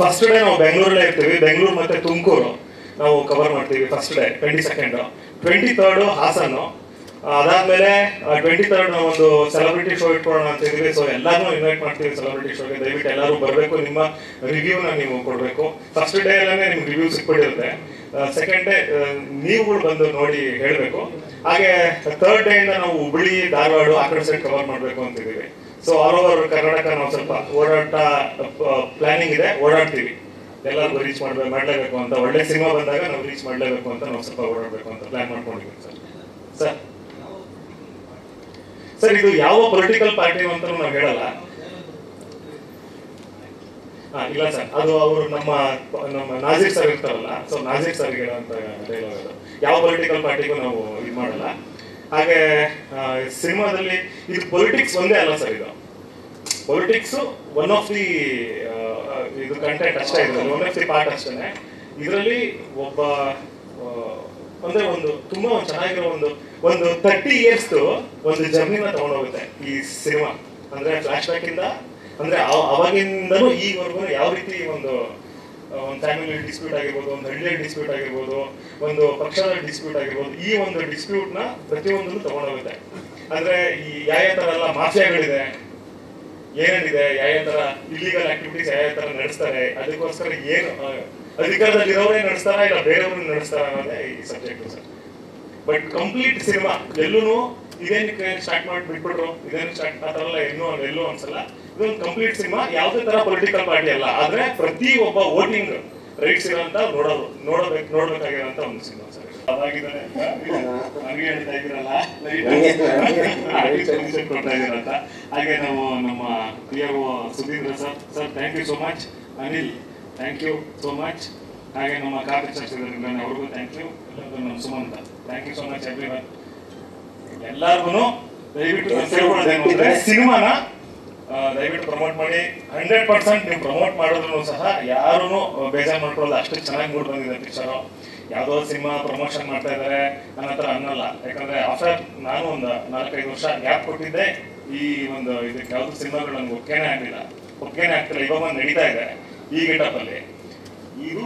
First day ನಾವು ಬೆಂಗಳೂರಲ್ಲೇ ಇರ್ತೀವಿ. ಬೆಂಗಳೂರು ಮತ್ತೆ ತುಮಕೂರು ನಾವು ಕವರ್ ಮಾಡ್ತೀವಿ first day twenty second twenty third Hassan ಅದಾದ್ಮೇಲೆ ಟ್ವೆಂಟಿ ತರ್ಡ್ ನಾವು ಒಂದು ಸೆಲೆಬ್ರಿಟಿ ಶೋ ಇಟ್ಕೊಳ್ಳೋಣ ಅಂತ ಇದೀವಿ ಸೊ ಎಲ್ಲಾನು ಇನ್ವೈಟ್ ಮಾಡ್ತೀವಿ ಸೆಲೆಬ್ರಿಟಿ ಶೋಗೆ ದಯವಿಟ್ಟು ಎಲ್ಲರೂ ಬರಬೇಕು. ನಿಮ್ಮ ರಿವ್ಯೂನ ನೀವು ಕೊಡಬೇಕು. ಫಸ್ಟ್ ಡೇ ಅಲ್ಲೇ ನಿಮ್ಗೆ ರಿವ್ಯೂ ಸಿಕ್ಬಿಟ್ಟಿರುತ್ತೆ. ಸೆಕೆಂಡ್ ಡೇ ನೀವುಗಳು ಬಂದು ನೋಡಿ ಹೇಳಬೇಕು. ಹಾಗೆ ಥರ್ಡ್ ಡೇ ಇಂದ ನಾವು ಹುಬ್ಬಳ್ಳಿ ಧಾರವಾಡ ಆ ಕಡೆ ಸೈಡ್ ಕವರ್ ಮಾಡಬೇಕು ಅಂತಿದ್ದೀವಿ ಸೊ ಆಲ್ ಓವರ್ ಕರ್ನಾಟಕ ನಾವು ಸ್ವಲ್ಪ ಓಡಾಟ ಪ್ಲಾನಿಂಗ್ ಇದೆ, ಓಡಾಡ್ತೀವಿ. ಎಲ್ಲರಿಗೂ ರೀಚ್ ಮಾಡ್ಬೇಕು ಮಾಡ್ಲೇಬೇಕು ಅಂತ. ಒಳ್ಳೆ ಸಿನಿಮಾ ಬಂದಾಗ ನಾವು ರೀಚ್ ಮಾಡಲೇಬೇಕು ಅಂತ ನಾವು ಸ್ವಲ್ಪ ಓಡಾಡಬೇಕು ಅಂತ ಪ್ಲಾನ್ ಮಾಡ್ಕೊಂಡಿದ್ದೀವಿ ಸರ್. ಸರ್. ಇದು ಯಾವ ಪೊಲಿಟಿಕಲ್ ಪಾರ್ಟಿ ಅಂತ ನಾವು ಹೇಳಲ್ಲ. ಇಲ್ಲ ಸರ್. ಅದು ಅವರು ನಮ್ಮ ನಮ್ಮ ನಾಜೀರ್ ಸರ್ ಇರ್ತಾರಲ್ಲ ಸೊ ನಾಜೀರ್ ಸರ್ ಹೇಳುವಂತ ಯಾವ ಪೊಲಿಟಿಕಲ್ ಪಾರ್ಟಿಗೂ ನಾವು ಇದು ಮಾಡಲ್ಲ. ಹಾಗೆ ಸಿನಿಮಾದಲ್ಲಿ ಇದು ಪೊಲಿಟಿಕ್ಸ್ ಒಂದೇ ಅಲ್ಲ ಸರ್ ಇದು. ಪೊಲಿಟಿಕ್ಸ್ ಒನ್ ಆಫ್ ದಿ ಇದು ಕಂಟೆಂಟ್ ಅಷ್ಟೇ ಇದೆ ಒನ್ ಆಫ್ ದಿ ಪಾರ್ಟ್ ಅಷ್ಟೇ ಇದರಲ್ಲಿ ಒಬ್ಬ ಆ, ಅಂದ್ರೆ ಒಂದು ತುಂಬಾ ಒಂದು ಚೆನ್ನಾಗಿರೋ ಒಂದು ಒಂದು ತರ್ಟಿ ಇಯರ್ಸ್ ಒಂದು ಜರ್ನಿನ ತಗೊಂಡೋಗುತ್ತೆ ಈ ಸಿನಿಮಾ. ಅಂದ್ರೆ ಫ್ಲಾಶ್ ಬ್ಯಾಕ್ ಇಂದ ಅಂದ್ರೆ ಅವ- ಅವಾಗಿಂದನೂ ಈವರೆಗೂ ಯಾವ ರೀತಿ ಒಂದು ಒಂದು ಫ್ಯಾಮಿಲಿ ಡಿಸ್ಪ್ಯೂಟ್ ಆಗಿರ್ಬೋದು ಒಂದು ಹಳ್ಳಿಯ ಡಿಸ್ಪ್ಯೂಟ್ ಆಗಿರ್ಬೋದು ಒಂದು ಪಕ್ಷದ ಡಿಸ್ಪ್ಯೂಟ್ ಆಗಿರ್ಬೋದು ಈ ಒಂದು ಡಿಸ್ಪ್ಯೂಟ್ನ ಪ್ರತಿಯೊಂದನ್ನು ತಗೊಂಡೋಗುತ್ತೆ. ಅಂದ್ರೆ ಈ ಯಾವ ಯಾವ ತರ ಎಲ್ಲ ಮಾಫಿಯಾಗಳಿದೆ ಏನೇನಿದೆ ಯಾವ ತರ ಇಲ್ಲಿಗಲ್ ಆಕ್ಟಿವಿಟೀಸ್ ಯಾವ ತರ ನಡೆಸ್ತಾರೆ, ಅದಕ್ಕೋಸ್ಕರ ಏನು ಅಧಿಕಾರದಲ್ಲಿ ಅಧಿಕಾರದಲ್ಲಿರೋರೇ ನಡೆಸ್ತಾರ ಇಲ್ಲ ಬೇರೆಯವ್ರನ್ನ ನಡೆಸ್ತಾರ ಅನ್ನೋದೇ ಈ subject sir. But complete cinema ಎಲ್ಲೂ ಇದೇನಕ್ಕೆ ಸ್ಟಾರ್ಟ್ ಮಾಡಿ, ಬಿಟ್ಬಿಟ್ರು, ಇದೇನು ಸ್ಟಾರ್ಟ್ ಆ ಥರ ಎಲ್ಲ ಇನ್ನೂ ಎಲ್ಲೂ ಅನ್ಸಲ್ಲ. ಇದೊಂದು ಕಂಪ್ಲೀಟ್ ಸಿನಿಮಾ ಯಾವುದೇ ತರ ಪೊಲಿಟಿಕಲ್ ಪಾರ್ಟಿ ಅಲ್ಲ. ಆದ್ರೆ ಪ್ರತಿ ಒಬ್ಬ ವೋಟಿಂಗ್ ರೈಟ್ಸ್ ಇರೋಂತ ನೋಡೋದು, ನೋಡಬೇಕು ನೋಡ್ಬೇಕಾಗಿರೋಂತ ಒಂದು ಸಿನಿಮಾ ಸರ್. ಅದಾಗಿದ್ದಾರೆ ಹಂಗೆ ಹೇಳ್ತಾ ಇದ್ದೀರಲ್ಲ permission ಕೊಡ್ತಾ ಇದ್ದೀರಂತ ಹಾಗೆ ನಾವು ನಮ್ಮ P R Sudhindra sir sir thank you so much Anil thank you so much ಹಾಗೆ ನಮ್ಮ ಕಾರ್ಯದರ್ಶಿಗಳಿದ್ದಾರೆ ಅವ್ರಿಗೂ ಥ್ಯಾಂಕ್ ಯು ಎಲ್ಲರಿಗೂ ನಮ್ಮ Sumanth thank you so much everyone ಎಲ್ಲರಿಗೂ ದಯವಿಟ್ಟು ಸಿನಿಮಾನ ದಯವಿಟ್ಟು ಪ್ರಮೋಟ್ ಮಾಡಿ. ಹಂಡ್ರೆಡ್ ಪರ್ಸೆಂಟ್ ನೀವು ಪ್ರಮೋಟ್ ಮಾಡಿದ್ರು ಸಹ ಯಾರೂ ಬೇಜಾರು ಮಾಡ್ಕೊಳ್ಳೋದು ಅಷ್ಟು ಚೆನ್ನಾಗಿ ಮೂಡ್ ಬಂದಿದೆ ಪಿಕ್ಚರು ಯಾವುದೋ ಸಿನಿಮಾ ಪ್ರಮೋಷನ್ ಮಾಡ್ತಾ ಇದ್ದಾರೆ ನನ್ನ ಹತ್ರ ಅನ್ನಲ್ಲ. ಯಾಕಂದ್ರೆ ಆಫ್ಟರ್ ನಾನು ಒಂದು ನಾಲ್ಕೈದು ವರ್ಷ ಗ್ಯಾಪ್ ಕೊಟ್ಟಿದ್ದೆ, ಈ ಒಂದು ಇದಕ್ಕೆ ಯಾವ್ದು ಸಿನಿಮಾಗಳು ನನ್ಗೆ ಒಪ್ಪಿಗೆನೇ ಆಗ್ಲಿಲ್ಲ. ಒಪ್ಪಿಗೆನೇ ಆಗ್ತಿಲ್ಲ. ಇವಾಗ ಒಂದು ನಡೀತಾ ಇದೆ ಈ ಗೆಟಪ್ ಅಲ್ಲಿ. ಇದು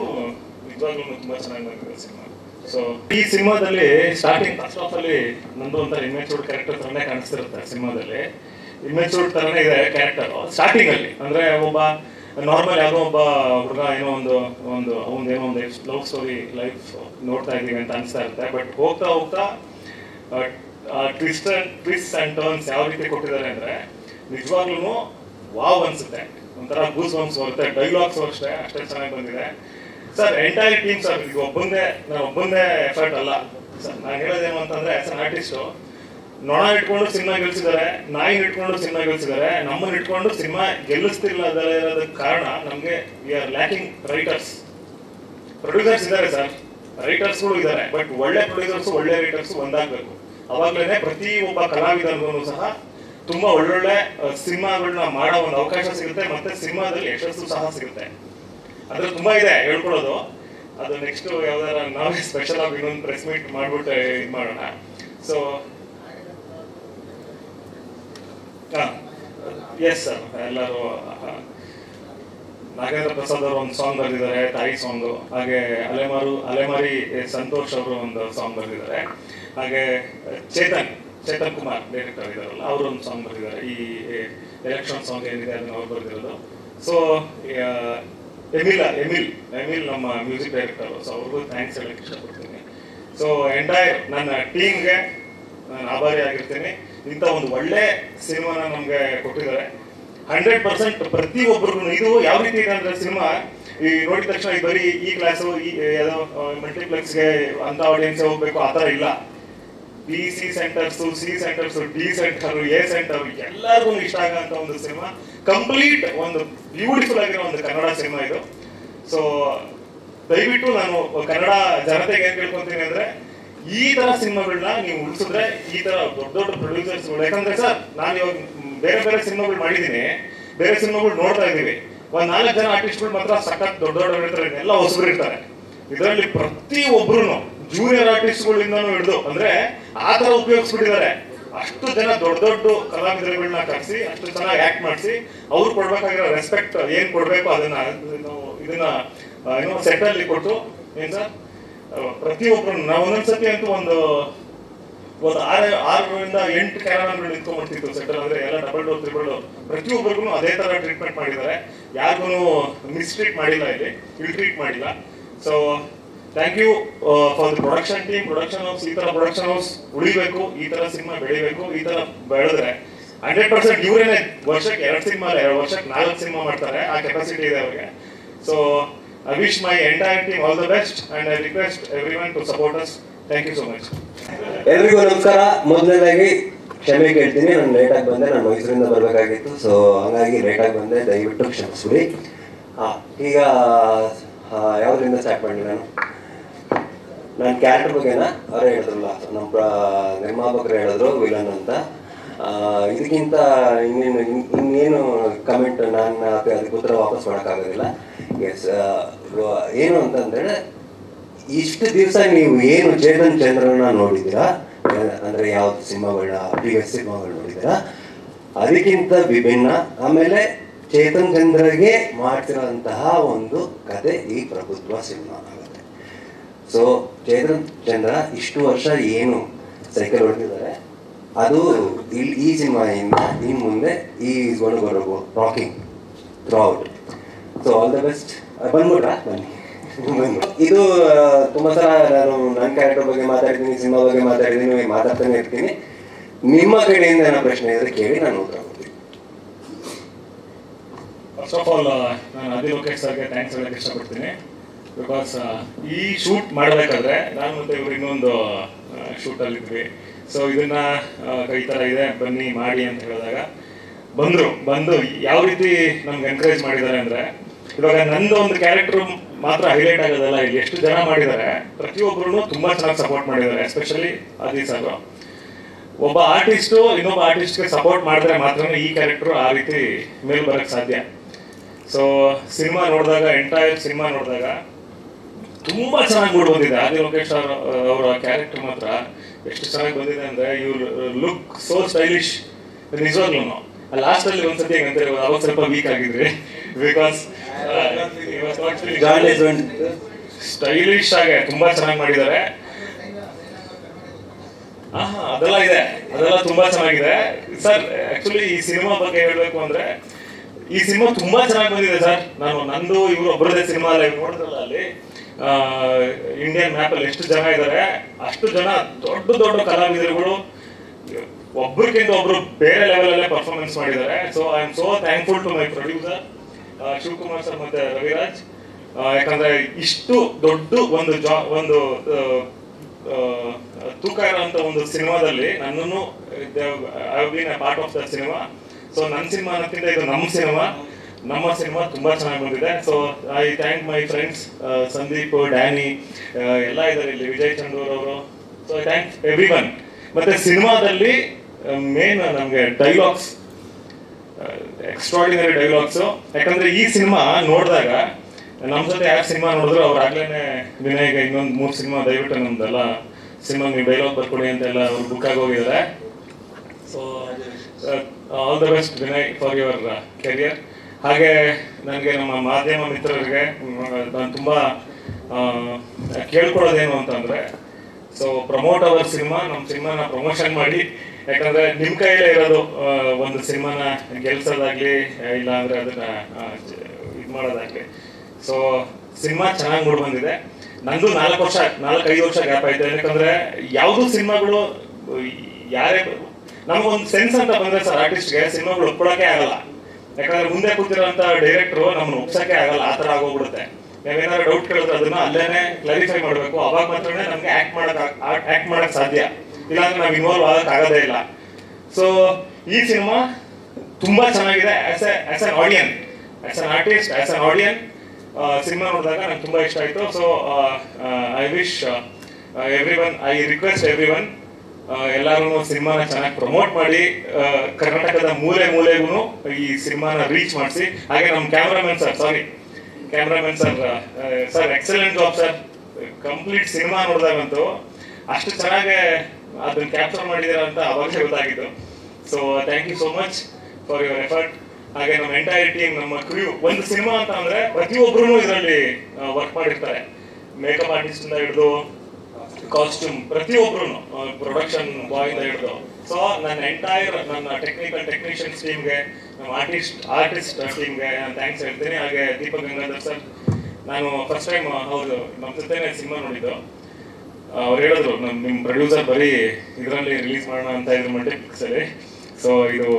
ನಿಜವಾಗ್ಲೂ ತುಂಬಾ ಚೆನ್ನಾಗಿ ಬಂದಿದೆ ಸಿನಿಮಾ. ಸೊ ಈ ಸಿನಿಮಾದಲ್ಲಿ ಸ್ಟಾರ್ಟಿಂಗ್ ಫಸ್ಟ್ ಆಫ್ ಅಲ್ಲಿ ನಂದು ಒಂಥರ ಇಮೇಚೂರ್ಡ್ ಕ್ಯಾರೆಕ್ಟರ್ ತರನೇ ಕಾಣಿಸ್ತಿರುತ್ತೆ ಸಿನಿಮಾದಲ್ಲಿ. ಇಮೇಚೂರ್ಡ್ ತರನೇ ಇದೆ ಕ್ಯಾರೆಕ್ಟರ್ ಸ್ಟಾರ್ಟಿಂಗ್ ಅಲ್ಲಿ, ಅಂದ್ರೆ ಒಬ್ಬ ನಾರ್ಮಲ್ ಯಾರೋ ಒಬ್ಬ ಹುಡುಗ ಏನೋ ಒಂದು ಒಂದು ಅವನ್ ಏನೋ ಒಂದು ಲವ್ ಸ್ಟೋರಿ ಲೈಫ್ ನೋಡ್ತಾ ಇದ್ದೀವಿ ಅಂತ ಅನಿಸ್ತಾ ಇರುತ್ತೆ. ಬಟ್ ಹೋಗ್ತಾ ಹೋಗ್ತಾ ಟ್ವಿಸ್ಟ್ ಟ್ವಿಸ್ಟ್ ಅಂಡ್ ಟರ್ನ್ಸ್ ಯಾವ ರೀತಿ ಕೊಟ್ಟಿದ್ದಾರೆ ಅಂದ್ರೆ ನಿಜವಾಗ್ಲೂ ವಾವ್ ಅನ್ಸುತ್ತೆ. ಒಂಥರ ಗೂಸ್ ಬಂಪ್ಸ್ ಹೋಗುತ್ತೆ ಡೈಲಾಗ್ಸ್ ಅಷ್ಟೇ ಅಷ್ಟೇ ಚೆನ್ನಾಗಿ ಬಂದಿದೆ. ಸರ್ ಎಂಟೈರ್ ಟೀಮ್ ಸರ್ ಈಗ ಒಬ್ಬಂದೇ ನಾನು ಒಬ್ಬಂದೇ ಎಫರ್ಟ್ ಅಲ್ಲ. ಸರ್ ನಾನು ಹೇಳೋದೇನು ಅಂತಂದ್ರೆ ಆಸ್ ಅನ್ ಆರ್ಟಿಸ್ಟು ನೊಣ ಇಟ್ಕೊಂಡು ಸಿನಿಮಾ ಗೆಲ್ಸಿದ್ದಾರೆ, ನಾಯಿ ಇಟ್ಕೊಂಡು ಸಿನಿಮಾ ಗೆಲ್ಸಿದ್ದಾರೆ ನಮ್ಮನ್ನ ಇಟ್ಕೊಂಡು ಸಿನಿಮಾ ಗೆಲ್ಲಿಸ್ತಿಲ್ಲ ಕಾರಣ ನಮಗೆ we are lacking writers producers ಇದ್ದಾರೆ ಸರ್ ರೈಟರ್ಸ್ಗಳು ಇದ್ದಾರೆ ಬಟ್ ಒಳ್ಳೆ ಪ್ರೊಡ್ಯೂಸರ್ಸ್ ಒಳ್ಳೆ ರೈಟರ್ಸ್ ಒಂದಾಗಬೇಕು. ಅವಾಗಲೇ ಪ್ರತಿ ಒಬ್ಬ ಕಲಾವಿದನಿಗೂ ಸಹ ತುಂಬಾ ಒಳ್ಳೊಳ್ಳೆ ಸಿನಿಮಾಗಳನ್ನ ಮಾಡೋ ಒಂದು ಅವಕಾಶ ಸಿಗುತ್ತೆ ಮತ್ತೆ ಸಿನಿಮಾದಲ್ಲಿ ಯಶಸ್ಸು ಸಹ ಸಿಗುತ್ತೆ. ಅದ್ರ ತುಂಬಾ ಇದೆ ಹೇಳ್ಕೊಳ್ಳೋದು. ಅದು ನೆಕ್ಸ್ಟ್ ಯಾವ್ದಾರ ನಾವೇ ಸ್ಪೆಷಲ್ ಆಗಿ ಇನ್ನೊಂದು ಪ್ರೆಸ್ ಮೀಟ್ ಮಾಡ್ಬಿಟ್ಟು ಇದು ಮಾಡೋಣ. ಸೊ ಎಸ್ ಸರ್ ಎಲ್ಲರೂ ನಾಗೇಂದ್ರ ಪ್ರಸಾದ್ ಅವರು ಒಂದು ಸಾಂಗ್ ಬರೆದಿದ್ದಾರೆ, ತಾಯಿ ಸಾಂಗ್ ಹಾಗೆ ಅಲೆಮಾರು, ಅಲೆಮಾರಿ ಸಂತೋಷ್ ಅವರು ಒಂದು ಸಾಂಗ್ ಬರೆದಿದ್ದಾರೆ. ಹಾಗೆ, ಚೇತನ್ ಚೇತನ್ ಕುಮಾರ್ ಡೈರೆಕ್ಟರ್ ಇದ್ದಾರಲ್ಲ, ಅವರು ಒಂದು ಸಾಂಗ್ ಬರೆದಿದ್ದಾರೆ. ಈ ಎಲೆಕ್ಷನ್ ಸಾಂಗ್ ಏನಿದೆ ಅದನ್ನ ಅವ್ರು ಬರೆದಿರೋದು. ಸೊ ಎಮಿಲ್ ಎಮಿಲ್ ಎಮಿಲ್ ನಮ್ಮ ಮ್ಯೂಸಿಕ್ ಡೈರೆಕ್ಟರ್ ಸೊ ಅವ್ರಿಗೂ ಥ್ಯಾಂಕ್ಸ್ ಹೇಳಕ್ಕೆ ಇಷ್ಟಪಡ್ತೀನಿ. ಸೊ ಎಂಟೈರ್ ನನ್ನ ಟೀಮ್ಗೆ ನಾನು ಆಭಾರಿ ಆಗಿರ್ತೀನಿ. ಇಂಥ ಒಂದು ಒಳ್ಳೆ ಸಿನಿಮಾನ ನಮ್ಗೆ ಕೊಟ್ಟಿದ್ದಾರೆ. ಹಂಡ್ರೆಡ್ ಪರ್ಸೆಂಟ್ ಪ್ರತಿ ಒಬ್ಬರಿಗೂ ಇದು ಯಾವ ರೀತಿ ಇದೆ ಅಂದ್ರೆ ಸಿನಿಮಾ, ಈ ನೋಡಿದ ತಕ್ಷಣ ಬರೀ ಈ ಕ್ಲಾಸು ಈ ಯಾವುದೋ ಮಲ್ಟಿಪ್ಲೆಕ್ಸ್ಗೆ ಅಂತ ಆಡಿಯನ್ಸ್ ಹೋಗ್ಬೇಕು, ಆ ಥರ ಇಲ್ಲ. B C centres C centres D centre A centre ಎಲ್ಲರಿಗೂ ಇಷ್ಟ ಆಗಂತ ಒಂದು ಸಿನಿಮಾ. ಕಂಪ್ಲೀಟ್ ಒಂದು ಬ್ಯೂಟಿಫುಲ್ ಆಗಿರೋ ಒಂದು ಕನ್ನಡ ಸಿನಿಮಾ ಇದು. ಸೊ ದಯವಿಟ್ಟು ನಾನು ಕನ್ನಡ ಜನತೆಗೆ ಏನ್ ಕೇಳ್ಕೊತೀನಿ ಅಂದ್ರೆ ಈ ತರ ಸಿನಿಮಾಗಳನ್ನ ನೀವು ಉಳಿಸಿದ್ರೆ ಈ ತರ ದೊಡ್ಡ ದೊಡ್ಡ ಪ್ರೊಡ್ಯೂಸರ್ಸ್ ಯಾಕಂದ್ರೆ ಸರ್, ನಾನು ಇವಾಗ ಬೇರೆ ಬೇರೆ ಸಿನಿಮಾಗಳು ಮಾಡಿದ್ದೀನಿ. ಬೇರೆ ಸಿನಿಮಾಗಳು ನೋಡ್ತಾ ಇದ್ದೀವಿ ಒಂದ್ ನಾಲ್ಕು ಜನ ಆರ್ಟಿಸ್ಟ್ಗಳು ಮಾತ್ರ ಸಖತ್ ದೊಡ್ಡ ದೊಡ್ಡ ಇರ್ತಾರೆ. ಎಲ್ಲ ಹೊಸಬರು ಇರ್ತಾರೆ. ಇದರಲ್ಲಿ ಪ್ರತಿ ಒಬ್ರು ಜೂನಿಯರ್ ಆರ್ಟಿಸ್ಟ್ಗಳಿಂದನೂ ಹಿಡಿದು, ಅಂದ್ರೆ ಆ ತರ ಉಪಯೋಗಿಸ್ಬಿಟ್ಟಿದ್ದಾರೆ. ಅಷ್ಟು ಜನ ದೊಡ್ಡ ದೊಡ್ಡ ಕಲಾವಿದರುಗಳನ್ನ ಕರೆಸಿ, ಅಷ್ಟು ಚೆನ್ನಾಗಿ ಆಕ್ಟ್ ಮಾಡಿಸಿ, ಅವ್ರು ಕೊಡ್ಬೇಕಾಗಿರೋ ರೆಸ್ಪೆಕ್ಟ್ ಏನ್ ಕೊಡ್ಬೇಕು ಅದನ್ನ ಇದನ್ನ ಏನೋ ಸೆಟ್ ಅಲ್ಲಿ ಕೊಟ್ಟು, ಏನ್ ಸರ್? ಪ್ರತಿಯೊಬ್ಬರು ನಾವು ಒಂದೊಂದ್ಸತಿ ಅಂತೂ ಒಂದು ಒಂದು ಆರು ಆರರಿಂದ ಎಂಟು ಕ್ಯಾರವಾನ್ಗಳು ನಿಂತ್ಕೊಂಡ್ಬಿಡ್ತಿತ್ತು ಸೆಟಲ್ ಅಂದ್ರೆ ಎಲ್ಲ ಡಬಲ್ ಡೋರ್ ತ್ರಿಬಲ್ ಡೋರ್ ಪ್ರತಿಯೊಬ್ಬರಿಗೂ ಅದೇ ತರ ಟ್ರೀಟ್ಮೆಂಟ್ ಮಾಡಿದ್ದಾರೆ. ಯಾರಿಗೂ ಮಿಸ್ಟ್ರೀಟ್ ಮಾಡಿಲ್ಲ ಇಲ್ಲಿ ಇಲ್ಲಿ ಟ್ರೀಟ್ ಮಾಡಿಲ್ಲ so thank you for the production team production house ಈ ತರ ಪ್ರೊಡಕ್ಷನ್ ಹೌಸ್ ಉಳಿಬೇಕು, ಈ ತರ ಸಿನಿಮಾ ಬೆಳಿಬೇಕು, ಈ ತರ ಬೆಳೆದ್ರೆ ಹಂಡ್ರೆಡ್ ಪರ್ಸೆಂಟ್ ಇವರೇನೆ ವರ್ಷಕ್ಕೆ ಎರಡು ಸಿನಿಮಾ ಎರಡು ವರ್ಷಕ್ಕೆ ನಾಲ್ಕು ಸಿನಿಮಾ ಮಾಡ್ತಾರೆ, ಆ ಕೆಪಾಸಿಟಿ ಇದೆ ಅವ್ರಿಗೆ. So I wish my entire team all the best and I request everyone to to support Thank you so much ಎಲ್ರಿಗೂ ನಮಸ್ಕಾರ. ಮೊದಲನೇದಾಗಿ ಕ್ಷಮೆ ಕೇಳ್ತೀನಿ. ನಾನು ಲೇಟಾಗಿ ಬಂದೆ. ನಾನು ಮೈಸೂರಿಂದ ಬರಬೇಕಾಗಿತ್ತು. ಸೊ ಹಾಗಾಗಿ ಲೇಟಾಗಿ ಬಂದೆ. ದಯವಿಟ್ಟು ಕ್ಷಮಿಸ್ಬಿಡಿ. ಈಗ ಯಾವ್ದ್ರಿಂದ ಸ್ಟಾರ್ಟ್ ಮಾಡಲಿ ನಾನು? ನನ್ನ ಕ್ಯಾರೆಕ್ಟರ್ ಬಗ್ಗೆನ? ಅವರೇ ಹೇಳಿದ್ರಲ್ಲ. ನಮ್ಮ ನಿರ್ಮಾಪಕರು ಹೇಳಿದ್ರು, ವಿಲನ್ ಅಂತ. ಇದಕ್ಕಿಂತ ಇನ್ನೇನು, ಇನ್- ಇನ್ನೇನು ಕಮೆಂಟ್ ನಾನು ಅದಕ್ಕೆ ಉತ್ತರ ವಾಪಸ್ ಮಾಡೋಕ್ಕಾಗೋದಿಲ್ಲ. ಎಸ್ ಏನು ಅಂತಂದ್ರೆ, ಇಷ್ಟು ದಿವಸ ನೀವು ಏನು ಚೇತನ್ ಚಂದ್ರನ ನೋಡಿದ್ರಾ ಅಂದ್ರೆ ಯಾವ್ದು ಸಿನಿಮಾಗಳನ್ನ ಪ್ರೀವಿಯಸ್ ಸಿನಿಮಾಗಳು ನೋಡಿದ್ರಾ ಅದಕ್ಕಿಂತ ವಿಭಿನ್ನ, ಆಮೇಲೆ ಚೇತನ್ ಚಂದ್ರಗೆ ಮಾಡ್ತಿರೋಂತಹ ಒಂದು ಕತೆ ಈ ಪ್ರಭುತ್ವ ಸಿನಿಮಾ ಆಗುತ್ತೆ. ಸೊ ಚೇತನ್ ಚಂದ್ರ ಇಷ್ಟು ವರ್ಷ ಏನು ಸೈಕಲ್ ಹೊಡೆದಿದ್ದಾರೆ? ಅದು ಇಲ್ಲಿ ಈ ಸಿನಿಮಾಯಿಂದ ಇನ್ನು ಮುಂದೆ ಈ ಬರೋದು rocking throughout so all the best ಬಂದ್ಬಿಟ್ರಾ ಬನ್ನಿ ಇದು ತುಂಬಾ ಸಲ ನಾನು ನನ್ನ ಕ್ಯಾರೆಕ್ಟರ್ ಬಗ್ಗೆ ಮಾತಾಡ್ತೀನಿ ಸಿನಿಮಾ ಬಗ್ಗೆ ಮಾತಾಡ್ತೀನಿ ಮಾತಾಡ್ತಾನೆ ಇರ್ತೀನಿ. ನಿಮ್ಮ ಕಡೆಯಿಂದ ಏನೋ ಪ್ರಶ್ನೆ ಇದ್ರೆ ಕೇಳಿ ನಾನು ಉತ್ತರ ಕೊಡ್ತೀನಿ. ಫಸ್ಟ್ ಆಫ್ ಆಲ್ ನಾನು ಅದೇ ಲೋಕೇಶ್ ಸರ್ಗೆ ಥ್ಯಾಂಕ್ಸ್ ಹೇಳಕ್ಕೆ ಇಷ್ಟಪಡ್ತೀನಿ. ಬಿಕಾಸ್ ಈ ಶೂಟ್ ಮಾಡಬೇಕಾದ್ರೆ ನಾನು ಮತ್ತೆ ಇವರು ಇನ್ನೊಂದು ಶೂಟಲ್ಲಿ ಇದ್ವಿ. ಸೊ ಇದನ್ನ ಕೈ ತರ ಥರ ಇದೆ ಬನ್ನಿ ಮಾಡಿ ಅಂತ ಹೇಳಿದಾಗ ಬಂದರು. ಬಂದು ಯಾವ ರೀತಿ ನಮ್ಗೆ ಎನ್ಕರೇಜ್ ಮಾಡಿದ್ದಾರೆ ಅಂದರೆ ಇವಾಗ ನಂದು ಒಂದು ಕ್ಯಾರೆಕ್ಟರ್ ಮಾತ್ರ ಹೈಲೈಟ್ ಆಗೋದಲ್ಲ ಎಷ್ಟು ಜನ ಮಾಡಿದ್ದಾರೆ ಪ್ರತಿಯೊಬ್ಬರು ತುಂಬಾ ಚೆನ್ನಾಗಿ ಸಪೋರ್ಟ್ ಮಾಡಿದ್ದಾರೆ ಎಸ್ಪೆಷಲಿ ಆದಿ ಅವರು ಒಬ್ಬ ಆರ್ಟಿಸ್ಟು ಇನ್ನೊಬ್ಬ ಆರ್ಟಿಸ್ಟ್ಗೆ ಸಪೋರ್ಟ್ ಮಾಡಿದ್ರೆ ಮಾತ್ರ ಈ ಕ್ಯಾರೆಕ್ಟರ್ ಆ ರೀತಿ ಮೇಲ್ ಬರಕ್ ಸಾಧ್ಯ. ಸೊ ಸಿನಿಮಾ ನೋಡಿದಾಗ ಎಂಟೈರ್ ಸಿನಿಮಾ ನೋಡಿದಾಗ ತುಂಬಾ ಚೆನ್ನಾಗಿ ಮೂಡ್ ಬಂದಿದೆ. ಆದಿ ಲೋಕೇಶ್ ಅವರ ಕ್ಯಾರೆಕ್ಟರ್ ಮಾತ್ರ ಎಷ್ಟು ಚೆನ್ನಾಗಿ ಬಂದಿದೆ ಅಂದ್ರೆ, ಇವ್ರು ಲುಕ್ ಸೋ ಸ್ಟೈಲಿಶ್ ನಿಜವಾಗ್ಲೂ ಲಾಸ್ಟ್ ಅಲ್ಲಿ ಒಂದ್ಸತಿ ಏನಂತಾರೆ ಅವಾಗ ಸ್ವಲ್ಪ ವೀಕ್ ಆಗಿದ್ರಿ ಬಿಕಾಸ್ ಸ್ಟೈಲಿಶ್ ಆಗಿ ತುಂಬಾ ಚೆನ್ನಾಗಿ ಮಾಡಿದ್ದಾರೆ. ಅದೆಲ್ಲ ಇದೆ. ಅದೆಲ್ಲ ತುಂಬಾ ಚೆನ್ನಾಗಿದೆ. ಸರ್ ಆಕ್ಚುಲಿ ಈ ಸಿನಿಮಾ ಬಗ್ಗೆ ಹೇಳ್ಬೇಕು ಅಂದ್ರೆ ಈ ಸಿನಿಮಾ ತುಂಬಾ ಚೆನ್ನಾಗಿ ಬಂದಿದೆ ಸರ್ ನಾನು ನಂದು ಇವ್ರು ಒಬ್ಬರದೇ ಸಿನಿಮಾ ಅಲ್ಲ ನೋಡಿದ್ರಲ್ಲ ಅಲ್ಲಿ. ಇಂಡಿಯನ್ ಮ್ಯಾಪ್ ಅಲ್ಲಿ ಎಷ್ಟು ಜನ ಇದ್ದಾರೆ. ಅಷ್ಟು ಜನ ದೊಡ್ಡ ದೊಡ್ಡ ಕಲಾವಿದರುಗಳು ಒಬ್ರಿಗಿಂತ ಒಬ್ರು ಬೇರೆ ಲೆವೆಲ್ ಅಲ್ಲೇ ಪರ್ಫಾರ್ಮೆನ್ಸ್ ಮಾಡಿದ್ದಾರೆ. So I am so thankful to my producer Shivakumar sir ಮತ್ತೆ ರವಿರಾಜ್. ಯಾಕಂದ್ರೆ ಇಷ್ಟು ದೊಡ್ಡ ಒಂದು ಜಾ, ಒಂದು ತೂಕ ಇರೋಂಥ ಒಂದು ಸಿನಿಮಾದಲ್ಲಿ ನನ್ನನ್ನು I a part of the cinema so ನನ್ನ ಸಿನಿಮಾ ಅನ್ನೋಕ್ಕಿಂತ ಇದು ನಮ್ಮ ಸಿನಿಮಾ ನಮ್ಮ ಸಿನಿಮಾ ತುಂಬಾ ಚೆನ್ನಾಗಿ ಬಂದಿದೆ. So I thank my friends Sandeep, Danny ಎಲ್ಲ ಇದ್ದಾರೆ ಇಲ್ಲಿ. ವಿಜಯ್ ಚಂದೂರ್ ಅವರು. So I thank everyone ಮತ್ತೆ ಸಿನಿಮಾದಲ್ಲಿ ಮೇನ್ ನಮಗೆ ಡೈಲಾಗ್ಸ್ ಎಕ್ಸ್ಟ್ರಾಡಿನರಿ ಡೈಲಾಗ್ಸ್ ಯಾಕಂದ್ರೆ ಈ ಸಿನಿಮಾ ನೋಡಿದಾಗ ನಮ್ಮ ಜೊತೆ ಯಾವ ಸಿನಿಮಾ ನೋಡಿದ್ರು ಅವ್ರು ಆಗ್ಲೇನೆ ವಿನಾಯಕ ಇನ್ನೊಂದು ಮೂರು ಸಿನಿಮಾ ದಯವಿಟ್ಟು ನಮ್ದೆಲ್ಲ ಸಿನಿಮಾ ನೀವು ಡೈಲಾಗ್ ಬರ್ಕೊಡಿ ಅಂತೆಲ್ಲ ಅವ್ರು ಬುಕ್ ಆಗಿ ಹೋಗಿದ್ದಾರೆ so all the best Vinay for your career ಹಾಗೆ ನನಗೆ ನಮ್ಮ ಮಾಧ್ಯಮ ಮಿತ್ರರಿಗೆ ನಾನು ತುಂಬ ಕೇಳ್ಕೊಳ್ಳೋದೇನು ಅಂತಂದ್ರೆ ಸೊ ಪ್ರಮೋಟ್ ಅವರ್ ಸಿನಿಮಾ ನಮ್ಮ ಸಿನಿಮಾನ ಪ್ರಮೋಷನ್ ಮಾಡಿ ಯಾಕಂದ್ರೆ ನಿಮ್ ಕೈಲೇ ಇರೋದು ಒಂದು ಸಿನಿಮಾನ ಗೆಲ್ಸೋದಾಗ್ಲಿ ಇಲ್ಲ ಅಂದ್ರೆ ಅದನ್ನ ಇದ್ ಮಾಡೋದಾಗ್ಲಿ. ಸೊ ಸಿನಿಮಾ ಚೆನ್ನಾಗಿ ಮೂಡ್ ಬಂದಿದೆ. ನಂದು ನಾಲ್ಕು ವರ್ಷ ನಾಲ್ಕು ಐದು ವರ್ಷ ಗ್ಯಾಪ್ ಆಯ್ತು. ಯಾಕಂದ್ರೆ ಯಾವ್ದು ಸಿನಿಮಾಗಳು, ಯಾರೇ ನಮಗೊಂದು ಸೆನ್ಸ್ ಅಂತ ಬಂದ್ರೆ ಸರ್, ಆರ್ಟಿಸ್ಟ್ಗೆ ಸಿನಿಮಾಗಳು ಒಪ್ಕೊಳಕ್ಕೆ ಆಗಲ್ಲ. ಯಾಕಂದ್ರೆ ಮುಂದೆ ಕೂತಿರೋಂಥ ಡೈರೆಕ್ಟ್ರು ನಮ್ಮನ್ನ ಒಪ್ಸಕ್ಕೆ ಆಗಲ್ಲ. ಆ ಥರ ಆಗೋಗ್ಬಿಡುತ್ತೆ. ನಾವೇನಾದ್ರು ಡೌಟ್ ಕೇಳಿದ್ರೆ ಅದನ್ನ ಅಲ್ಲೇನೆ ಕ್ಲಾರಿಫೈ ಮಾಡಬೇಕು. ಅವಾಗ ಮಾತ್ರನೇ ನಮ್ಗೆ ಆಕ್ಟ್ ಮಾಡಕ್ ಆಕ್ಟ್ ಮಾಡಕ್ ಸಾಧ್ಯ. ಇಲ್ಲಾಂದ್ರೆ ನಾವು ಇನ್ವಾಲ್ವ್ ಆಗಕ್ ಆಗೋದೇ ಇಲ್ಲ. ಸೊ ಈ ಸಿನಿಮಾ ತುಂಬಾ ಚೆನ್ನಾಗಿದೆ. As as an audience as an artist as an audience cinema ನೋಡಿದಾಗ ನಂಗೆ ತುಂಬಾ ಇಷ್ಟ ಆಯ್ತು. So I wish everyone I request everyone ಎಲ್ಲರೂ ಸಿನಿಮಾನ ಚೆನ್ನಾಗಿ ಪ್ರಮೋಟ್ ಮಾಡಿ ಕರ್ನಾಟಕದ ಮೂಲೆ ಮೂಲೆಗೂ ಈ ಸಿನಿಮಾನ ರೀಚ್ ಮಾಡಿಸಿ. ಹಾಗೆ ನಮ್ಮ cameraman sir sorry cameraman sir sir excellent job sir complete cinema ನೋಡಿದಾಗಂತೂ ಅಷ್ಟು ಚೆನ್ನಾಗಿ ಅದನ್ನ ಕ್ಯಾಪ್ಚರ್ ಮಾಡಿದಾರೆ ಅಂತ ಅವಾಗ ಗೊತ್ತಾಗಿದ್ದು. So thank you so much for your effort ಹಾಗೆ ನಮ್ಮ ಎಂಟೈರ್ ಟೀಮ್ ನಮ್ಮ ಕ್ರೂ ಒಂದು ಸಿನಿಮಾ ಅಂತ ಅಂದ್ರೆ ಪ್ರತಿಯೊಬ್ಬರು ಇದರಲ್ಲಿ ವರ್ಕ್ ಮಾಡಿರ್ತಾರೆ. ಮೇಕಪ್ ಆರ್ಟಿಸ್ಟ್ ಇಂದ ಹಿಡಿದು ಕಾಸ್ಟ್ಯೂಮ್ ಪ್ರತಿಯೊಬ್ರು ಪ್ರೊಡಕ್ಷನ್ ಬಾಯ್ ಇಂದ ಹಿಡಿದು. ಸೊ ನನ್ನ ಎಂಟೈರ್ ನನ್ನ ಟೆಕ್ನಿಕಲ್ ಟೆಕ್ನಿಷಿಯನ್ಸ್ ಟೀಮ್ಗೆ ನಮ್ಮ ಆರ್ಟಿಸ್ಟ್ ಆರ್ಟಿಸ್ಟ್ ಟೀಮ್ಗೆ ನಾನು ಥ್ಯಾಂಕ್ಸ್ ಹೇಳ್ತೀನಿ. ಹಾಗೆ ದೀಪಕ್ ಗಂಗಾಧರ್ ಸರ್ ನಾನು ಫಸ್ಟ್ ಟೈಮ್ ಹೌದು ನಮ್ಮ ಜೊತೆ ಸಿನಿಮಾ ನೋಡಿದ್ದು. ಅವ್ರು ಹೇಳಿದ್ರು ನಮ್ಮ ನಿಮ್ಮ ಪ್ರೊಡ್ಯೂಸರ್ ಬರೀ ಇದರಲ್ಲಿ ರಿಲೀಸ್ ಮಾಡೋಣ ಅಂತ ಮಲ್ಟಿಪ್ಲೆಕ್ಸ್ ಸರಿ ಸೊ ಇದು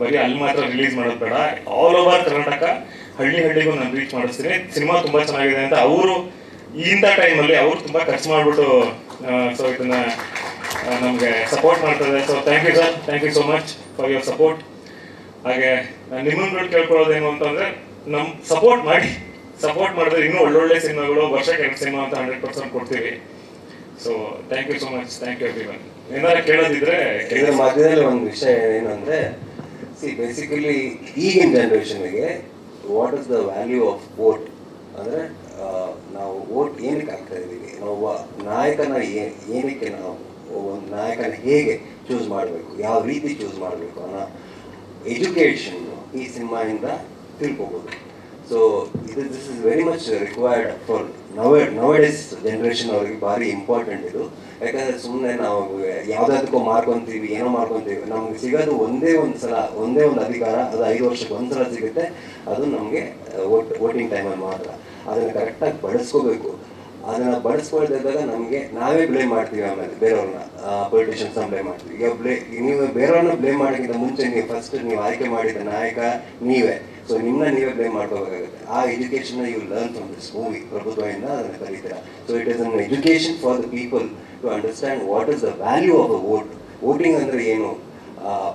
ಬರೀ ಅಲ್ಲಿ ಮಾತ್ರ ರಿಲೀಸ್ ಮಾಡೋದು ಬೇಡ. ಆಲ್ ಓವರ್ ಕರ್ನಾಟಕ ಹಳ್ಳಿ ಹಳ್ಳಿಗೂ ನಾನು ರೀಚ್ ಮಾಡಿಸ್ತೀನಿ. ಸಿನಿಮಾ ತುಂಬಾ ಚೆನ್ನಾಗಿದೆ ಅಂತ ಅವರು ಇಂಥ ಟೈಮಲ್ಲಿ ಅವ್ರು ತುಂಬಾ ಖರ್ಚು ಮಾಡಿಬಿಟ್ಟು ಸೊ ಇದನ್ನ ನಮಗೆ ಸಪೋರ್ಟ್ ಮಾಡ್ತಾರೆ. So thank you sir thank you so much for your support ಹಾಗೆ ನಾನು ನಿಮ್ಮನ್ನು ಕೇಳ್ಕೊಳ್ಳೋದೇನು ಅಂತಂದ್ರೆ, ನಮ್ ಸಪೋರ್ಟ್ ಮಾಡಿ ಸಪೋರ್ಟ್ ಮಾಡಿದ್ರೆ ಇನ್ನೂ ಒಳ್ಳೊಳ್ಳೆ ಸಿನಿಮಾಗಳು ವರ್ಷಕ್ಕೆ ಎರಡು ಸಿನಿಮಾ ಅಂತ ಹಂಡ್ರೆಡ್ ಪರ್ಸೆಂಟ್ ಕೊಡ್ತೀವಿ. So thank you so much thank you everyone ಏನಾರ ಕೇಳೋದಿದ್ರೆ ಇದ್ರ ಮಧ್ಯದಲ್ಲಿ ಒಂದು ವಿಷಯ ಏನಂದ್ರೆ ಸಿ ಬೇಸಿಕಲಿ ಈಗಿನ ಜನರೇಷನ್ಗೆ what is the value of vote ಅಂದರೆ ನಾವು ವೋಟ್ ಏನಕ್ಕೆ ಆಗ್ತಾ ಇದ್ದೀವಿ? ನಾವು ನಾಯಕನ ಏ- ಏನಕ್ಕೆ ನಾವು ಒಂದು ನಾಯಕನ ಹೇಗೆ ಚೂಸ್ ಮಾಡಬೇಕು? ಯಾವ ರೀತಿ ಚೂಸ್ ಮಾಡಬೇಕು ಅನ್ನೋ ಎಜುಕೇಶನ್ ಈ ಸಿನಿಮಾಯಿಂದ ತಿಳ್ಕೊಬೋದು. ಸೊ ಇದು this is very much required for now nowadays generation ಅವ್ರಿಗೆ ಭಾರಿ ಇಂಪಾರ್ಟೆಂಟ್ ಇದು. ಯಾಕಂದ್ರೆ ಸುಮ್ಮನೆ ನಾವು ಯಾವ್ದಾದಕ್ಕೂ ಮಾರ್ಕೊಂತೀವಿ, ಏನೋ ಮಾರ್ಕೊಂತೀವಿ. ನಮ್ಗೆ ಸಿಗೋದು ಒಂದೇ ಒಂದು ಸಲ, ಒಂದೇ ಒಂದು ಅಧಿಕಾರ, ಅದು ಐದು ವರ್ಷಕ್ಕೆ ಒಂದು ಸಲ ಸಿಗುತ್ತೆ. ಅದು ನಮಗೆ ವೋಟ್, ವೋಟಿಂಗ್ ಟೈಮಲ್ಲಿ ಮಾತ್ರ. ಅದನ್ನು ಕರೆಕ್ಟಾಗಿ ಬಳಸ್ಕೋಬೇಕು. ಅದನ್ನ ಬಳಸ್ಕೊಳ್ದಿದ್ದಾಗ ನಮಗೆ ನಾವೇ ಬ್ಲೇಮ್ ಮಾಡ್ತೀವಿ ಆಮೇಲೆ ಬೇರೆಯವ್ರನ್ನ. ಪೊಲಿಟಿಷಿಯನ್ಸ್ ಬ್ಲೇಮ್ ಮಾಡ್ತೀವಿ. ಈಗ ಬ್ಲೇ ನೀವು ಬೇರೆಯವ್ರನ್ನ ಬ್ಲೇಮ್ ಮಾಡೋಕ್ಕಿಂತ ಮುಂಚೆ ನೀವು ಫಸ್ಟ್ ನೀವು ಆಯ್ಕೆ ಮಾಡಿದ ನಾಯಕ ನೀವೇ. ಸೊ ನಿಮ್ಮನ್ನ ನೀವೇ ಬ್ಲೇಮ್ ಮಾಡ್ಕೋಬೇಕಾಗುತ್ತೆ. ಆ education you learn from this movie ಪ್ರಭುತ್ವದಿಂದ ಅದನ್ನು ಕರೀತೀರ. So it is an education for the people to understand what is the value of the vote voting ಅಂದ್ರೆ ಏನು?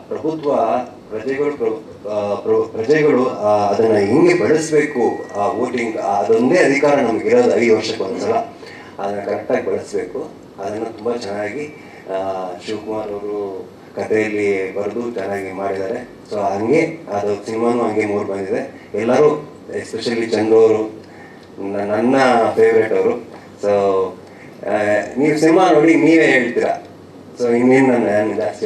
ಪ್ರಭುತ್ವ ಪ್ರಜೆಗಳು ಪ್ರಜೆಗಳು ಅದನ್ನ ಹೆಂಗೆ ಬಳಸಬೇಕು? ಆ ವೋಟಿಂಗ್ ಅದೊಂದೇ ಅಧಿಕಾರ ನಮ್ಗೆ ಇರೋದು ಐದು ವರ್ಷಕ್ಕೆ ಒಂದ್ಸಲ. ಅದನ್ನ ಕರೆಕ್ಟಾಗಿ ಬಳಸಬೇಕು. ಅದನ್ನು ತುಂಬ ಚೆನ್ನಾಗಿ ಶಿವಕುಮಾರ್ ಅವರು ಕಥೆಯಲ್ಲಿ ಬರೆದು ಚೆನ್ನಾಗಿ ಮಾಡಿದ್ದಾರೆ. ಸೊ ಹಂಗೆ ಅದು ಸಿನಿಮಾನು ಹಂಗೆ ಮೂಡ್ ಬಂದಿದೆ. ಎಲ್ಲರೂ ಎಸ್ಪೆಷಲಿ ಚಂದ್ರು ಅವರು ನನ್ನ ಫೇವ್ರೇಟ್ ಅವರು. ಸೊ ನೀವು ಸಿನಿಮಾ ನೋಡಿ ನೀವೇ ಹೇಳ್ತೀರಾ? ಸೊ ಇನ್ನೇನು ನಾನು ನಾನು ಜಾಸ್ತಿ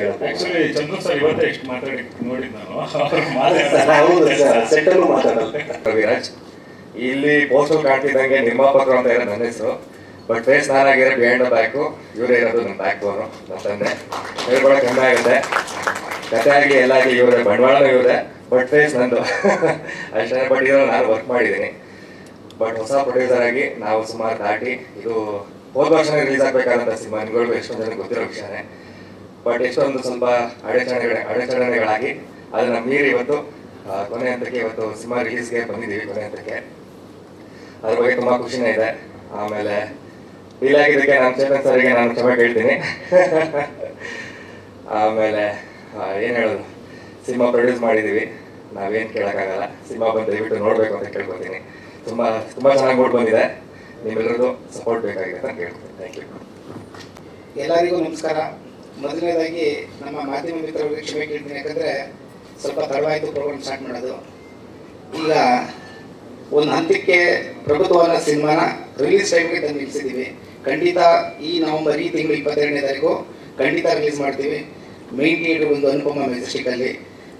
ರವಿರಾಜ್ ಇಲ್ಲಿ ಪೋಸ್ಟರ್ ಕಾಣ್ತಿದ್ದಂಗೆ ನಿರ್ಮಾಪಕರು ಅಂತ ಹೇಳಿ ನನ್ನ ಹೆಸರು. ಬಟ್ ಫೇಸ್ ನಾನಾಗಿರೋ ಬಿಹೈಂಡ್ ಬ್ಯಾಕು ಇವರೇ ಇರೋದು ನಮ್ಮ ಬ್ಯಾಕ್ ಬೋನು ನಮ್ಮ ತಂದೆ. ಹೇಳ್ಕೊಳಕ್ ಕಮ್ಮಿ ಆಗುತ್ತೆ. ಕತೆ ಎಲ್ಲಾಗಿ ಇವರೇ ಬಂಡವಾಳ ಇವರೇ ಬಟ್ ಫೇಸ್ ನಂದು. ಅಷ್ಟೇ ಬಟ್ ಇದನ್ನು ನಾನು ವರ್ಕ್ ಮಾಡಿದ್ದೀನಿ. ಬಟ್ ಹೊಸ ಪ್ರೊಡ್ಯೂಸರ್ ಆಗಿ ನಾವು ಸುಮಾರು ದಾಟಿ, ಇದು ಹೋದ ವರ್ಷ ರಿಲೀಸ್ ಆಗಬೇಕಾದಂಥ ಸಿನಿಮಾ, ನಿಮ್ಗಳಿಗೂ ಎಷ್ಟೊಂದು ಜನ ಗೊತ್ತಿರೋ ವಿಷಯನೇ. ಬಟ್ ಎಷ್ಟೊಂದು ಸ್ವಲ್ಪ ಅಡೆಚಣೆಗಳ, ಅಡೆಚಣೆಗಳಾಗಿ ಅದನ್ನ ಮೀರಿ ಇವತ್ತು ಕೊನೆ ಹಂತಕ್ಕೆ ಇವತ್ತು ಸಿನಿಮಾ ರಿಲೀಸ್ಗೆ ಬಂದಿದ್ದೀವಿ, ಕೊನೆ ಹಂತಕ್ಕೆ. ಅದ್ರ ಬಗ್ಗೆ ತುಂಬಾ ಖುಷಿನೇ ಇದೆ. ಆಮೇಲೆ ಡಿಲೇ ಆಗಿದ್ದಕ್ಕೆ ನಾನು ಚೇತನ್ ಸರ್ಗೆ ನಾನು ಕ್ಷಮೆ ಕೇಳ್ತೀನಿ. ಆಮೇಲೆ ಏನು ಹೇಳೋದು? ಸಿನಿಮಾ ಪ್ರೊಡ್ಯೂಸ್ ಮಾಡಿದೀವಿ. ನಾವೇನ್ ಕೇಳೋಕ್ಕಾಗಲ್ಲ. ಸಿನಿಮಾ ಬಂದು ದಯವಿಟ್ಟು ನೋಡ್ಬೇಕು ಅಂತ ಕೇಳ್ಕೊತೀನಿ. ತುಂಬಾ ತುಂಬಾ ಚೆನ್ನಾಗಿ ಮೂಡ್ ಬಂದಿದೆ. ನಿಮ್ಮೆಲ್ಲರದು ಸಪೋರ್ಟ್ ಬೇಕಾಗಿದೆ ಅಂತ ಕೇಳ್ತೀನಿ ಥ್ಯಾಂಕ್ ಯು ಎಲ್ಲರಿಗೂ ನಮಸ್ಕಾರ. ಮೊದಲನೇದಾಗಿ ನಮ್ಮ ಮಾಧ್ಯಮ ಮಿತ್ರರಿಗೆ ಕ್ಷಮೆ ಕೇಳ್ತೀನಿ. ಯಾಕಂದರೆ ಸ್ವಲ್ಪ ತಡವಾಯಿತು ಪ್ರೋಗ್ರಾಮ್ ಸ್ಟಾರ್ಟ್ ಮಾಡೋದು. ಈಗ, ಒಂದು ಹಂತಕ್ಕೆ ಪ್ರಭುತ್ವವಾದ ಸಿನಿಮಾನ ರಿಲೀಸ್ ಟೈಮ್ಗೆ ತಂದು ನಿಲ್ಲಿಸಿದ್ದೀವಿ ಖಂಡಿತ ಈ ನವೆಂಬರ್ ಈ ತಿಂಗಳು ಇಪ್ಪತ್ತೆರಡನೇ ತಾರೀಕು ಖಂಡಿತ ರಿಲೀಸ್ ಮಾಡ್ತೀವಿ. ಮೈನ್ ಥಿಯೇಟರ್ ಒಂದು ಅನುಪಮ ಮೆಜೆಸ್ಟಿಕಲ್ಲಿ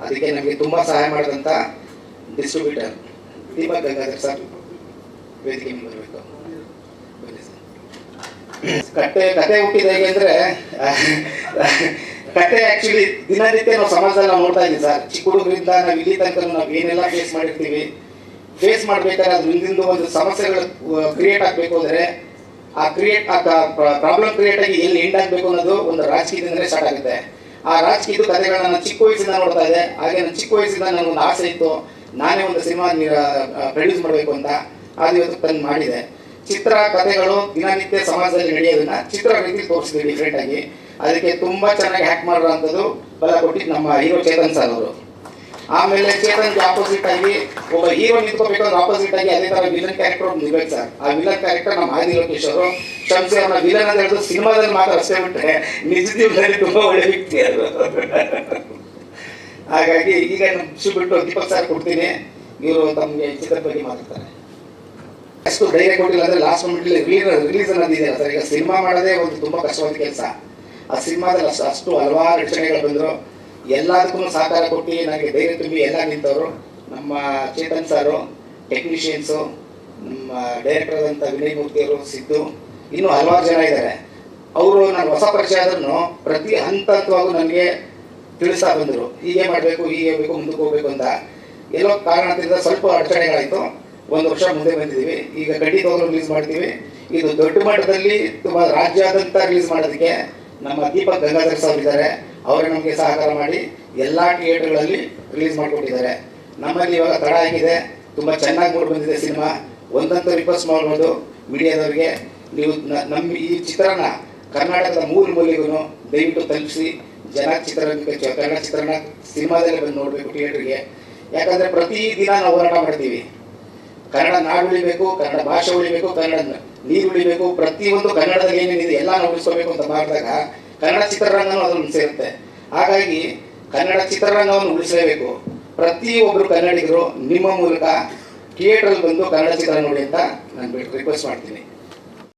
ಅದಕ್ಕೆ ನಮಗೆ ತುಂಬ ಸಹಾಯ ಮಾಡಿದಂಥ ಡಿಸ್ಟ್ರಿಬ್ಯೂಟರ್ ದೀಪಕ್ ಗಂಗಾಧರ್ ಸರ್ ವೇದಿಕೆ ಬರಬೇಕು. ಕಟ್ಟೆ, ಕತೆ ಹುಟ್ಟಿದ ಹೇಗೆ ಅಂದ್ರೆ, ಕತೆ ಆಕ್ಚುಲಿ ದಿನನಿತ್ಯ ನಾವು ಸಮಾಜದಲ್ಲಿ ನಾವು ನೋಡ್ತಾ ಇದ್ದೀವಿ ಸರ್ ಚಿಕ್ಕ ಹುಡುಗರಿಂದ ನಾವು ಇಲ್ಲಿ ತನಕ ನಾವು ಏನೆಲ್ಲ ಫೇಸ್ ಮಾಡಿರ್ತೀವಿ. ಫೇಸ್ ಮಾಡ್ಬೇಕಾದ್ರೆ ಅದ್ರ ಹಿಂದಿಂದು ಒಂದು ಸಮಸ್ಯೆಗಳು ಕ್ರಿಯೇಟ್ ಆಗಬೇಕು ಅಂದ್ರೆ ಆ ಕ್ರಿಯೇಟ್ ಆ ಪ್ರಾಬ್ಲಮ್ ಕ್ರಿಯೇಟ್ ಆಗಿ ಎಲ್ಲಿ ಎಂಡ್ ಆಗಬೇಕು ಅನ್ನೋದು ಒಂದು ರಾಜಕೀಯದಿಂದಲೇ ಸ್ಟಾರ್ಟ್ ಆಗುತ್ತೆ. ಆ ರಾಜಕೀಯದ ಕಥೆಗಳನ್ನ ನಾನು ಚಿಕ್ಕ ವಯಸ್ಸಿಂದ ನೋಡ್ತಾ ಇದ್ದೆ. ಹಾಗೆ ನನ್ನ ಚಿಕ್ಕ ವಯಸ್ಸಿಂದ ನನಗೊಂದು ಆಸೆ ಇತ್ತು. ನಾನೇ ಒಂದು ಸಿನಿಮಾ ಪ್ರೊಡ್ಯೂಸ್ ಮಾಡಬೇಕು ಅಂತ. ಅದು ಇವತ್ತು ತಂದು ಮಾಡಿದೆ. ಚಿತ್ರ ಕಥೆಗಳು ದಿನನಿತ್ಯ ಸಮಾಜದಲ್ಲಿ ನಡೆಯೋದನ್ನ ಚಿತ್ರ ರೀತಿ ತೋರಿಸಿದ್ವಿ ಡಿಫ್ರೆಂಟ್ ಆಗಿ. ಅದಕ್ಕೆ ತುಂಬಾ ಚೆನ್ನಾಗಿ ಹ್ಯಾಕ್ ಮಾಡಿರೋಂಥದ್ದು ಬಲ ಕೊಟ್ಟಿದ್ದು ನಮ್ಮ ಹೀರೋ ಚೇತನ್ ಸರ್ ಅವರು. ಆಮೇಲೆ ಚೇತನ್ಗೆ ಆಪೋಸಿಟ್ ಆಗಿ ಒಬ್ಬ ಹೀರೋ ನಿಂತ್ಕೋಬೇಕಂದ್ರೆ ಆಪೋಸಿಟ್ ಆಗಿ ಅದೇ ತರ ವಿಲನ್ ಕ್ಯಾರೆಕ್ಟರ್ ಆ ವಿಲನ್ ಕ್ಯಾರೆಕ್ಟರ್ ನಮ್ಮ ಆದಿ ಲೋಕೇಶ್ ಅವರು. ಶಂಸಿ ಅವ್ರನ್ನ ವಿಲನ್ ಅಂತ ಹೇಳಿದ್ರು ಸಿನಿಮಾದಲ್ಲಿ ಮಾತ್ರ ಅಷ್ಟೇ ಬಿಟ್ಟರೆ ನಿಜ ತುಂಬಾ ಒಳ್ಳೆ ವ್ಯಕ್ತಿ ಅದು. ಹಾಗಾಗಿ ಈಗ ಬಿಟ್ಟು ದೀಪಕ್ ಸರ್ ಕೊಡ್ತೀನಿ. ಇವರು ತಮಗೆ ಚಿತ್ರದ ಬಗ್ಗೆ ಮಾತಾಡ್ತಾರೆ. ಅಷ್ಟು ಧೈರ್ಯ ಕೊಟ್ಟಿಲ್ಲ ಅಂದ್ರೆ ಲಾಸ್ಟ್ ಮೂಮೆಂಟ್ ರಿಲೀಸ್ ರಿಲೀಸ್ ಅನ್ನೋದು ಸರ್ ಈಗ ಸಿನಿಮಾ ಮಾಡೋದೇ ಒಂದು ತುಂಬಾ ಕಷ್ಟವಾದ ಕೆಲಸ. ಆ ಸಿನಿಮಾದಲ್ಲಿ ಅಷ್ಟು ಅಷ್ಟು ಹಲವಾರು ರಚನೆಗಳು ಬಂದರು. ಎಲ್ಲದಕ್ಕೂ ಸಹಕಾರ ಕೊಟ್ಟು ನನಗೆ ಧೈರ್ಯ ತುಂಬಿ ಎಲ್ಲ ನಿಂತವರು, ನಮ್ಮ ಚೇತನ್ ಸಾರು ಟೆಕ್ನಿಷಿಯನ್ಸು ನಮ್ಮ ಡೈರೆಕ್ಟರ್ ಆದಂಥ ವಿನಯ್ ಮೂರ್ತಿಯವರು ಸಿದ್ದು, ಇನ್ನೂ ಹಲವಾರು ಜನ ಇದ್ದಾರೆ. ಅವರು ನಾನು ಹೊಸ ಪರಿಚಯ ಆದ್ರೂ ಪ್ರತಿ ಹಂತ ಹಂತವಾಗೂ ನನಗೆ ತಿಳಿಸ್ತಾ ಬಂದರು. ಹೀಗೆ ಮಾಡಬೇಕು, ಹೀಗೆ ಬೇಕು, ಮುಂದಕ್ಕೆ ಹೋಗ್ಬೇಕು ಅಂತ. ಎಲ್ಲೋ ಕಾರಣದಿಂದ ಸ್ವಲ್ಪ ಅಡಚಣೆಗಳಾಯಿತು. ಒಂದು ವರ್ಷ ಮುಂದೆ ಬಂದಿದ್ದೀವಿ. ಈಗ ಖಂಡಿತವಾಗ್ಲೂ ರಿಲೀಸ್ ಮಾಡ್ತೀವಿ. ಇದು ದೊಡ್ಡ ಮಟ್ಟದಲ್ಲಿ ತುಂಬ ರಾಜ್ಯಾದ್ಯಂತ ರಿಲೀಸ್ ಮಾಡೋದಕ್ಕೆ ನಮ್ಮ ದೀಪಕ್ ಗಂಗಾಧರ್ ಸರ್ ಇದ್ದಾರೆ. ಅವರೇ ನಮಗೆ ಸಹಕಾರ ಮಾಡಿ ಎಲ್ಲ ಥಿಯೇಟರ್ಗಳಲ್ಲಿ ರಿಲೀಸ್ ಮಾಡಿಕೊಟ್ಟಿದ್ದಾರೆ. ನಮ್ಮಲ್ಲಿ ಇವಾಗ ತಡ ಆಗಿದೆ. ತುಂಬ ಚೆನ್ನಾಗಿ ಮೂಡಿ ಬಂದಿದೆ ಸಿನಿಮಾ. ಒಂದಂತ ರಿಕ್ವೆಸ್ಟ್ ಮಾಡ್ಬೋದು ಮೀಡಿಯಾದವರಿಗೆ. ನೀವು ನಮ್ಮ ಈ ಚಿತ್ರನ ಕರ್ನಾಟಕದ ಮೂರು ಮೂಲೆಗೂ ದಯವಿಟ್ಟು ತಲುಪಿಸಿ. ಜನ ಚಿತ್ರರಂಗಕ್ಕೆ ಕನ್ನಡ ಚಿತ್ರಣ ಸಿನಿಮಾದಲ್ಲೇ ಬಂದು ನೋಡಬೇಕು ಥಿಯೇಟ್ರಿಗೆ. ಯಾಕಂದರೆ ಪ್ರತಿ ದಿನ ನಾವು ಹೋರಾಟ ಮಾಡ್ತೀವಿ. ಕನ್ನಡ ನಾಡು ಉಳಿಬೇಕು, ಕನ್ನಡ ಭಾಷೆ ಉಳಿಬೇಕು, ಕನ್ನಡ ನೀರು ಉಳಿಬೇಕು ಪ್ರತಿಯೊಂದು ಕನ್ನಡದಲ್ಲಿ ಏನೇನಿದೆ ಎಲ್ಲ ಉಳಿಸ್ಕೋಬೇಕು ಅಂತ ಮಾಡಿದಾಗ ಕನ್ನಡ ಚಿತ್ರರಂಗನೂ ಅದನ್ನು ಸೇರುತ್ತೆ ಹಾಗಾಗಿ ಕನ್ನಡ ಚಿತ್ರರಂಗವನ್ನು ಉಳಿಸಲೇಬೇಕು. ಪ್ರತಿಯೊಬ್ಬರು ಕನ್ನಡಿಗರು ನಿಮ್ಮ ಮೂಲಕ ಥಿಯೇಟ್ರಲ್ಲಿ ಬಂದು ಕನ್ನಡ ಚಿತ್ರ ನೋಡಿ ಅಂತ ನಾನು ರಿಕ್ವೆಸ್ಟ್ ಮಾಡ್ತೀನಿ.